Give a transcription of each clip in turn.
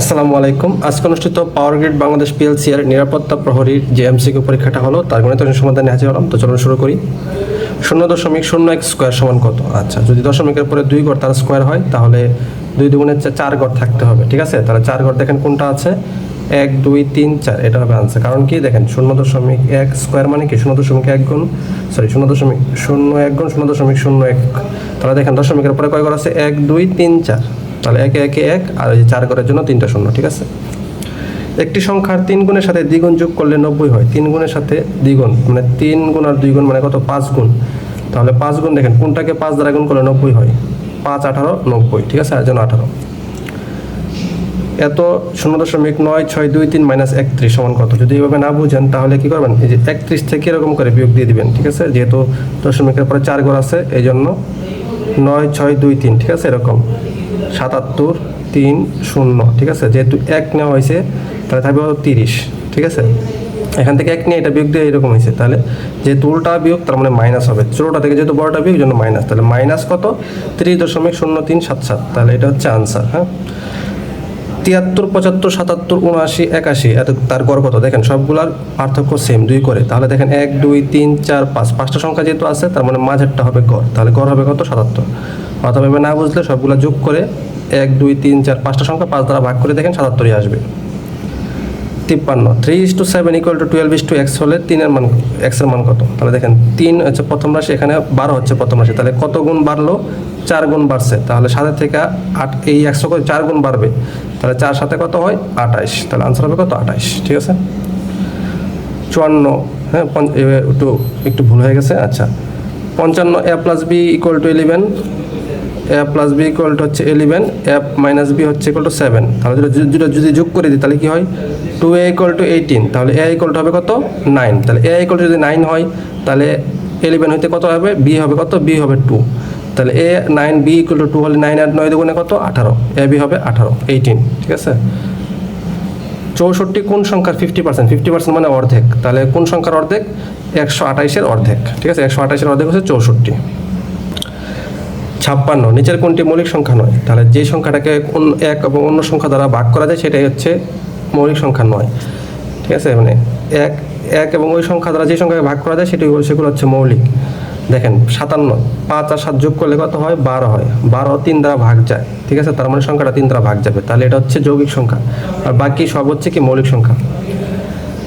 আসসালামু আলাইকুম। আজকে অনুষ্ঠিত পাওয়ার গ্রিড বাংলাদেশ পিএলসি এর নিরাপত্তা প্রহরীর যে এমসিকিউ পরীক্ষাটা হলো, তার গণিত সমাধানে হাজির হলাম। তো চলুন শুরু করি। শূন্য দশমিক শূন্য এক স্কোয়ার সমান কত? আচ্ছা যদি দশমিকের পরে দুই গড় তার স্কোয়ার হয়, তাহলে দুই দুগুণের চার গড় থাকতে হবে, ঠিক আছে? তাহলে চার গড় দেখেন কোনটা আছে? এক, দুই, তিন, চার, এটা হবে আনসার কারণ কি? দেখেন, শূন্য দশমিক এক স্কোয়ার মানে কি? শূন্য দশমিক এক গুণ সরি শূন্য দশমিক শূন্য এক গুণ, শূন্য দশমিক শূন্য এক। তাহলে দেখেন, দশমিকের পরে কয় ঘর আছে? এক, দুই, তিন, চার। তাহলে একে একে এক আর এই চার ঘরের জন্য তিনটা শূন্য, ঠিক আছে? একটি সংখ্যার তিন গুণের সাথে দ্বিগুণ যোগ করলে নব্বই হয়। তিন গুণের সাথে দ্বিগুণ মানে তিন গুণ আর দুই গুণ মানে কত? পাঁচ গুণ। তাহলে পাঁচ গুণ দেখেন, কোনটাকে পাঁচ দ্বারা গুণ করলে নব্বই হয়? পাঁচ, আঠারো, নব্বই, ঠিক আছে? আর জন্য আঠারো। এত শূন্য দশমিক নয়, ছয়, দুই, তিন, মাইনাস একত্রিশ সমান কত? যদি এইভাবে না বুঝেন, তাহলে কি করবেন? এই যে একত্রিশ থেকে এরকম করে বিয়োগ দিয়ে দিবেন, ঠিক আছে? যেহেতু দশমিকের পরে চার ঘর আছে এই জন্য নয়, ছয়, দুই, তিন, ঠিক আছে? এরকম। সাতাত্তর, তিন, শূন্য, ঠিক আছে? যেহেতু এক নেওয়া হয়েছে, তাহলে থাকবে হলো তিরিশ, ঠিক আছে? এখান থেকে এক নিয়ে এটা বিয়োগ দিয়ে এরকম হয়েছে। তাহলে যেহেতু উল্টা বিয়োগ, তার মানে মাইনাস হবে। ছোটোটা থেকে যেহেতু বড়টা বিয়োগ জন্য মাইনাস। তাহলে মাইনাস কত? তিরিশ দশমিক শূন্য তিন সাত সাত। তাহলে এটা হচ্ছে আনসার হ্যাঁ? তিয়াত্তর, পঁচাত্তর, সাতাত্তর, উনআশি, একাশি, এত তার গড় কত? দেখেন, সবগুলার পার্থক্য সেম দুই করে। তাহলে দেখেন, এক, দুই, তিন, চার, পাঁচ। পাঁচটা সংখ্যা যেহেতু আছে, তার মানে মাঝেরটা হবে গড়। তাহলে গড় হবে কত? সাতাত্তর। অথবা না বুঝলে সবগুলো যোগ করে এক, দুই, তিন, চার, পাঁচটা সংখ্যা পাঁচ দ্বারা ভাগ করে দেখেন সাতাত্তরই আসবে। তিপ্পান্ন three is two seven equal to twelve is two x হলে তিনের মান এক্সের মান কত? তাহলে দেখেন তিন হচ্ছে প্রথম রাশি, এখানে বারো হচ্ছে প্রথম রাশি। তাহলে কত গুণ বাড়লো? চার গুণ বাড়ছে। তাহলে সাথে থেকে আট, এই একশো করে চার গুণ বাড়বে। তাহলে চার সাথে কত হয়? আঠাইশ। তাহলে আনসার হবে কত? আঠাইশ। ঠিক আছে? চুয়ান্ন হ্যাঁ একটু একটু ভুল হয়ে গেছে। আচ্ছা। পঞ্চান্ন a plus b equal to eleven a plus b equal to হচ্ছে ইলেভেন এ মাইনাস বি হচ্ছে ইকুয়াল টু সেভেন তাহলে যদি যদি যোগ করে দিই, তাহলে কি হয়? Two a equal to eighteen তাহলে এ ইকুয়াল টু হবে কত? নাইন তাহলে এ ইকুয়াল টু যদি নাইন হয়, তাহলে ইলেভেন হইতে কত হবে? বি হবে কত? বি হবে টু তাহলে a nine b equal to two হলে নাইন আর নয় দুগুণে কত? আঠারো। এ বি হবে আঠারো এইটিন ঠিক আছে? চৌষট্টি কোন সংখ্যার ফিফটি পার্সেন্ট ফিফটি পার্সেন্ট মানে অর্ধেক। তাহলে কোন সংখ্যার অর্ধেক? একশো আঠাইশের অর্ধেক। ঠিক আছে? একশো আঠাইশের অর্ধেক হচ্ছে চৌষট্টি। ছাপ্পান্ন, নিচের কোনটি মৌলিক সংখ্যা নয়? তাহলে যে সংখ্যাটাকে এক এবং অন্য সংখ্যা দ্বারা ভাগ করা যায় সেটাই হচ্ছে মৌলিক সংখ্যা নয়। ঠিক আছে? মানে এক এক এবং ওই সংখ্যা দ্বারা যে সংখ্যাকে ভাগ করা যায় সেটি সেগুলো হচ্ছে মৌলিক। দেখেন, সাতান্ন, পাঁচ আর সাত যোগ করলে কত হয়? বারো হয়। বারো তিন দ্বারা ভাগ যায়। ঠিক আছে? তার মানে সংখ্যাটা তিন দ্বারা ভাগ যাবে। তাহলে এটা হচ্ছে যৌগিক সংখ্যা। আর বাকি সব হচ্ছে কি? মৌলিক সংখ্যা।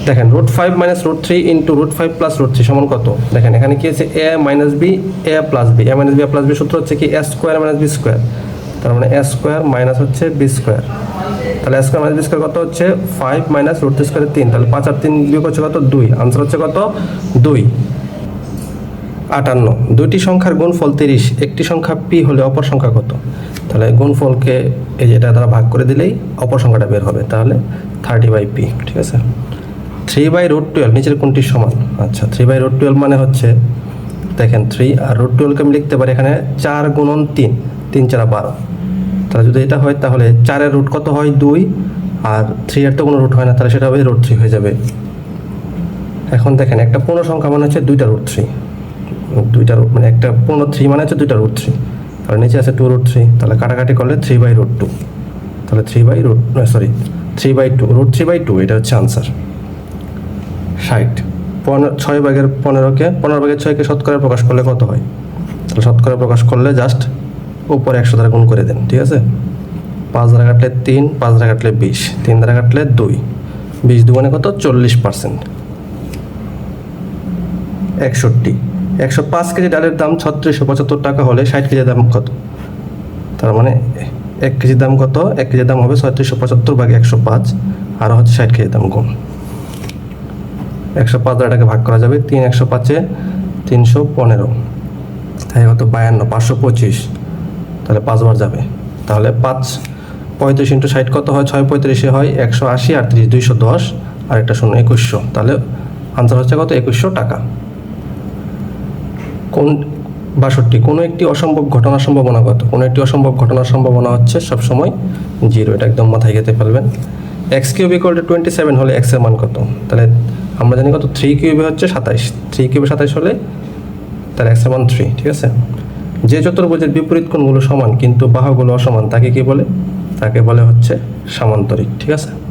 দেখেন root five minus root three into root five plus root three সমান কত? দেখেন, এখানে কি আছে? A minus b a plus b a minus b a plus b সূত্র হচ্ছে কি? A square minus b square তার মানে এ স্কোয়ার মাইনাস হচ্ছে বি স্কোয়ার তাহলে a square minus b square কত হচ্ছে? Five minus root three square তিন। তাহলে পাঁচ আর তিন বিয়োগ হচ্ছে কত? দুই। আনসার হচ্ছে কত? দুই। আটান্ন। দুইটি সংখ্যার গুণফল তিরিশ। একটি সংখ্যা পি হলে অপর সংখ্যা কত? তাহলে গুণফলকে এই যেটা তারা ভাগ করে দিলেই অপর সংখ্যাটা বের হবে। তাহলে থার্টি বাই পি ঠিক আছে? থ্রি বাই রুট টুয়েলভ নিচের কোনটি সমান? আচ্ছা থ্রি বাই রুট টুয়েলভ মানে হচ্ছে, দেখেন থ্রি আর রুট টুয়েলভকে আমি লিখতে পারি এখানে চার গুণন তিন তিন চারা বারো। তাহলে যদি এটা হয়, তাহলে চারের রুট কত হয়? দুই। আর থ্রি এর তো কোনো রুট হয় না, তাহলে সেটা হবে রুট থ্রি হয়ে যাবে। এখন দেখেন, একটা পূর্ণ সংখ্যা মানে হচ্ছে দুইটা রুট থ্রি দুইটা রুট মানে একটা পূর্ণ থ্রি মানে হচ্ছে দুইটা রুট থ্রি তাহলে নিচে আছে টু রুট থ্রি তাহলে কাটাকাটি করলে থ্রি বাই রুট টু তাহলে three by root sorry three by two root three by two এটা হচ্ছে আনসার ষাট। ছয় ভাগের পনেরোকে, পনেরো ভাগের ছয়কে শতকরা প্রকাশ করলে কত হয়? তাহলে শতকরা প্রকাশ করলে জাস্ট উপরে একশো দ্বারা গুণ করে দেন, ঠিক আছে? পাঁচ দ্বারা কাটলে তিন, পাঁচ দ্বারা কাটলে বিশ, তিন দ্বারা কাটলে দুই। বিশ দুগুণে কত? চল্লিশ পার্সেন্ট একষট্টি। একশো পাঁচ কেজি ডালের দাম ছত্রিশশো পঁচাত্তর টাকা হলে ষাট কেজির দাম কত? তার মানে এক কেজির দাম কত? এক কেজির দাম হবে ছত্রিশশো পঁচাত্তর ভাগে একশো পাঁচ, আর হচ্ছে ষাট কেজির দাম গুণ। একশো পাঁচ দ্বারাটাকে ভাগ করা যাবে, তিন একশো পাঁচে তিনশো পনেরো। তাই কত বায়ান্ন, পাঁচশো পঁচিশ। তাহলে পাঁচবার যাবে। তাহলে পাঁচ পঁয়ত্রিশ ইন্টু ষাট কত হয়? ছয় পঁয়ত্রিশে হয় একশো আশি, আটত্রিশ দুইশো দশ আর একটা শূন্য একুশশো। তাহলে আনসার হচ্ছে কত? একুশশো টাকা। কোন বাষট্টি, কোনো একটি অসম্ভব ঘটনার সম্ভাবনা কত? কোনো একটি অসম্ভব ঘটনার সম্ভাবনা হচ্ছে সবসময় জিরো। এটা একদম মাথায় গেতে পারবেন x cube equal to twenty seven হলে এক্সের মান কত? তাহলে আমরা জানি কত? থ্রি কিউবে হচ্ছে সাতাইশ। থ্রি কিউবে সাতাইশ হলে তার এক্সের মান থ্রি ঠিক আছে? যে চতুর্ভুজের বিপরীত কোণগুলো সমান কিন্তু বাহুগুলো অসমান, তাকে কি বলে? তাকে বলে হচ্ছে সামান্তরিক, ঠিক আছে?